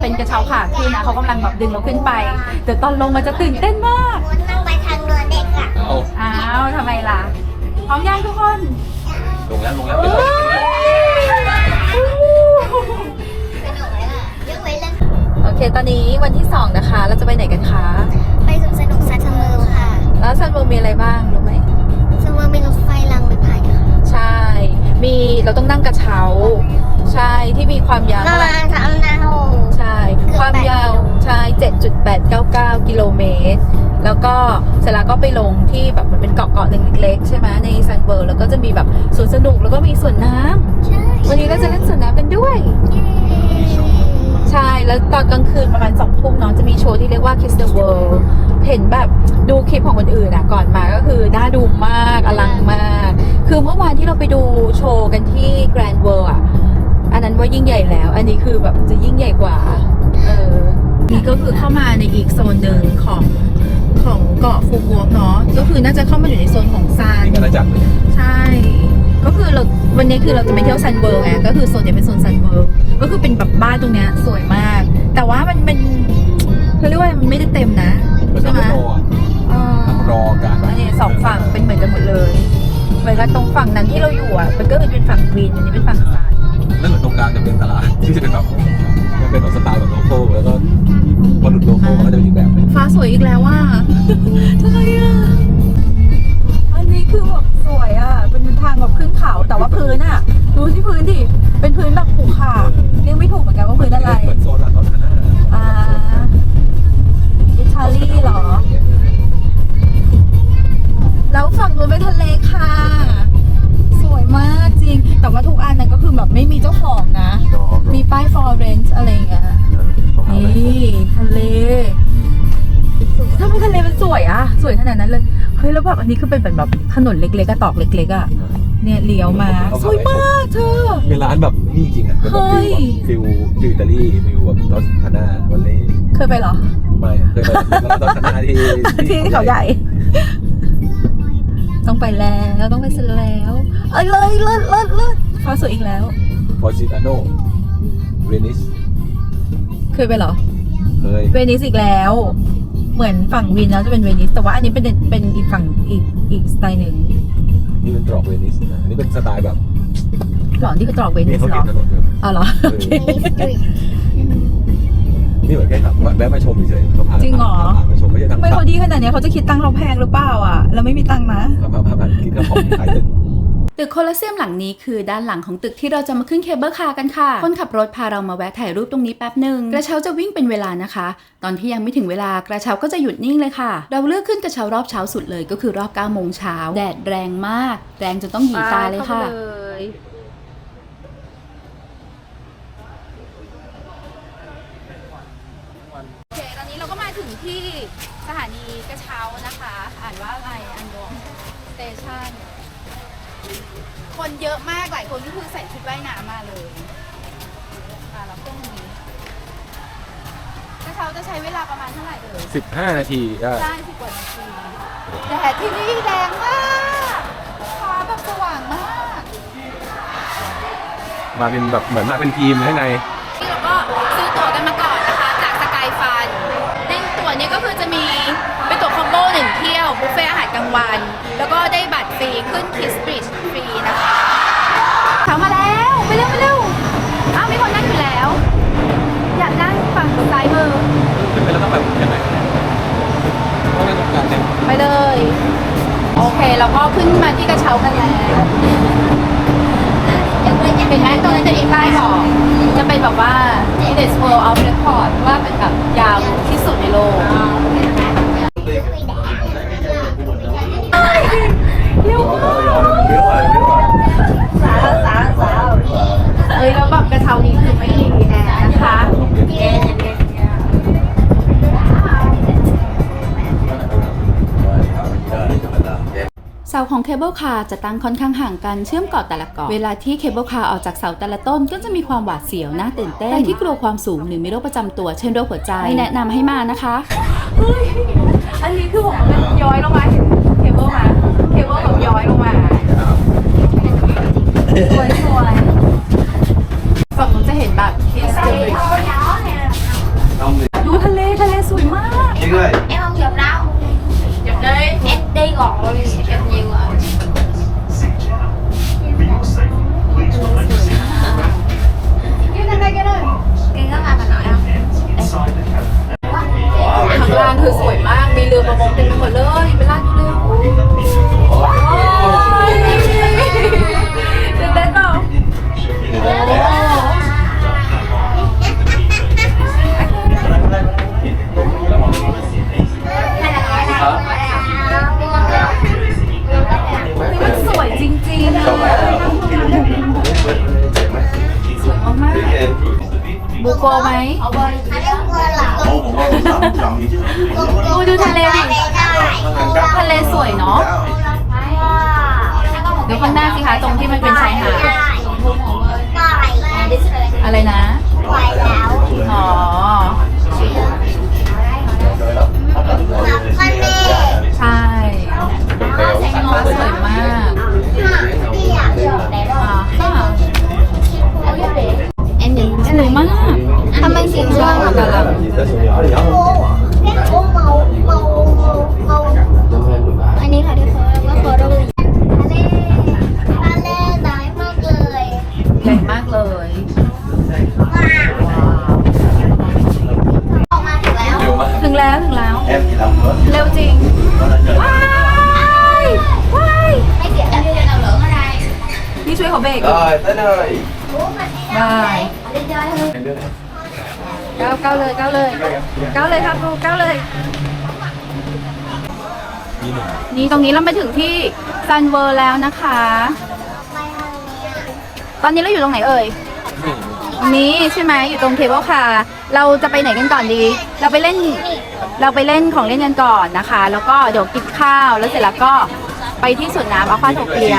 เป็นกระเช้าขาขึ้นนะเขากำลังแบบดึงเราขึ้นไป แต่ตอนลงมันจะตื่นเต้นมาก มันนั่งไปทางเรือเด็กอะเอาอ้าวทำไมล่ะ พร้อมยังทุกคนลงแล้วลงแล้วเอ้ยสนุกเลยอะยกเว้นเรื่องโอเค ตอนนี้วันที่2นะคะ เราจะไปไหนกันคะไปสวนสนุกซัตเทอร์เมิลค่ะแล้วซันโบมีอะไรบ้างรู้ไหมซัตเทอร์เมิลมีรถไฟรางไม้ไผ่ค่ะ ใช่ มีเราต้องนั่งกระเช้า ใช่ที่มีความยาวประเท่าไหมาร่ณสามนาโฮใช่ความยาวใช่7.899 กิโลเมตร แล้วก็เสร็จแล้วก็ไปลงที่แบบมันเป็นเกาะเกาะหนึ่งเล็กๆใช่ไหมในซันเบิร์แล้วก็จะมีแบบสวนสนุกแล้วก็มีสวนน้ำใช่วันนี้เราจะเล่นสวนน้ำกันด้วยเย้ใช่แล้วตอนกลางคืนประมาณสองทุ่มเน้องจะมีโชว์ที่เรียกว่า Kiss the World เห็นแบบดูคลิปของคนอื่นอะก่อนมาก็คือน่าดูมากอลังมาก คือเมื่อวานที่เราไปดูโชว์กันที่ Grand World อะอันนั้นว่ายิ่งใหญ่แล้ว อันนี้คือแบบจะยิ่งใหญ่กว่า เออ นี่ก็คือเข้ามาในอีกโซนหนึ่งของของเกาะฟูกวกเนาะ ก็คือน่าจะเข้ามาอยู่ในโซนของซานมีอาณาจักรเลยใช่ ก็คือเราวันนี้คือเราจะไปเที่ยวซันเบิร์ไง ก็คือโซนเนี้ยเป็นโซนซันเบิร์ก็คือเป็นแบบบ้านตรงเนี้ยสวยมาก แต่ว่ามันมันเขาเรียกว่ามันไม่ได้เต็มนะเห มือนใช่กับไหมรออะเออรอการอันนี้สองฝั่งเป็นเหมือนกันหมดเลยเหมือนกับตรงฝั่งนั้นที่เราอยู่อะ มันก็คือเป็นฝั่งกรีนอันนี้เป็นฝั่งซานแล้วเหมือนตรงกลางจะเป็นตลาดที่จะเป็นแบบมันเป็นแบบสไตล์แบบโลโก้แล้วก็พอหลุดโลโก้มันก็จะเป็นอีกแบบหนึงฟ้าสวยอีกแล้วว่าทำไมอะ อันนี้คือแบบสวยอะ เป็นทางแบบขึ้นเขาแต่ว่าพื้นอะ ดูที่พื้นดิ เป็นพื้นแบบผูขาเรีย ทำไมทะเลมันสวยอะสวยขนาดนั้นเลย เฮ้ยแล้วแบบอันนี้คือเป็นเหมือนแบบถนนเล็กๆอะตอกเล็กๆอะเนี่ยเลี้ยวมาสวยมากเธอ มีร้านแบบนี่จริงอะเป็นแบบเฮ้ยฟิลแบบฟิลฟิลอิตาลีฟิลแบบตอสคาน่าวันเล่เคยไปเหรอ ไม่เคยไปตอสคาน่าที่ที่เขาใหญ่ ต้องไปแล้วต้องไปเสร็จแล้วเอ้ยเลยเลิศเลิศเลิศฟ้าสวยอีกแล้วฟอร์ซิตาโนเวนิสเคยไปเหรอเคยเวนิสอีกแล้ว เหมือนฝั่งวินแล้วจะเป็นเวนิสแต่ว่าอันนี้เป็นเป็นอีกฝั่งอีกอีกสไตล์หนึ่งนี่เป็นตรอกเวนิสนะอันนี้เป็นสไตล์แบบหรอที่เขาตรอกเวนินี่สเขาเหรเขียอนถนนด้วยอ๋อเหรอโอเคมิสตรีทนี่เหมือนแค่ขับแวะมาชมเฉยๆเขาพาจริงเหรอพามาชมไม่ใช่ทางทำไมเขาดีขนาดเนี้ยเขาจะคิดตังค์เราแพงหรือเปล่าอะ เราไม่มีตังค์นะพาพาพาพากินข้าวของขายเด็ด ตึกโคลอสเซียมหลังนี้คือด้านหลังของตึกที่เราจะมาขึ้นเคเบิลคาร์กันค่ะ คนขับรถพาเรามาแวะถ่ายรูปตรงนี้แป๊บหนึ่งกระเช้าจะวิ่งเป็นเวลานะคะ ตอนที่ยังไม่ถึงเวลากระเช้าก็จะหยุดนิ่งเลยค่ะ เราเลือกขึ้นกระเช้ารอบเช้าสุดเลยก็คือรอบ9โมงเช้าแดดแรงมาก แรงจนต้องหยีตาเลยค่ะโอเคตอนนี้เราก็มาถึงที่สถานีกระเช้านะคะ อ่านว่าอะไรอันดงสเตชัน คนเยอะมากหลายคนก็คือใส่ชุดว่ายน้ำมาเลยอ่าแล้วเครื่องนี้กระเช้าจะใช้เวลาประมาณเท่าไหร่เอ่ย15 นาทีได้ ได้สิบกว่านาทีแดดที่นี่แรงมากฟ้าแบบสว่างมาก มาเป็นแบบเหมือนมาเป็นทีมข้างใน จะมีป้ายบอกจะเป็นแบบว่า Guinness World of Record ว่าเป็นแบบยาวที่สุดในโลก เสาของเคเบิลคาร์จะตั้งค่อนข้างห่างกันเชื่อมเกาะแต่ละเกาะเวลาที่เคเบิลคาร์ออกจากเสาแต่ละต้นก็จะมีความหวาดเสียวน่าตื่นเต้นใครที่กลัวความสูงหรือมีโรคประจำตัวเช่นโรคหัวใจไม่แนะนำให้มานะคะอันนี้คือผมมันย้อยลงมาเห็นเคเบิลมาเคเบิลแบบย้อยลงมา มันสวยจริงๆอะสมากๆบูโกไหมโอ้ดูทะเลดิทะเลสวยเนาะเดี๋ยวข้างหน้าสิคะตรงที่มันเป็นชายหาดอะไรนะ ทำไมสีม่วงกอะระลโอ้โอ้เมาเมาเมาเมาอันนี้ค่ะที่เขาเรียกว่าโคโรลีทะเลทะเลน้อยมากเลยำใหญ่มากเลย ออกมาถึงแล้วเร็วมากถึงแล้วถึงแล้วเร็วจริงว้ายว้ายไม่เสียแล้วเรียนเอาเหลืองอะไรนี่ช่วยเขาเบรกได้ได้เลยได้เรียนย่อยเลย ก้าวก้าวเลยก้าวเลยก้าวเลยครับครูก้าวเลย นี่ตรงนี้เราไปถึงที่ซันเวอร์แล้วนะคะ ตอนนี้เราอยู่ตรงไหนเอ่ยตรงนี้ใช่ไหมอยู่ตรงเคเบิลคาร์เราจะไปไหนกันก่อนดี เราไปเล่น เราไปเล่นของเล่นกันก่อนนะคะ แล้วก็เดี๋ยวกินข้าว แล้วเสร็จแล้วก็ไปที่สวนน้ำอควาโทเปีย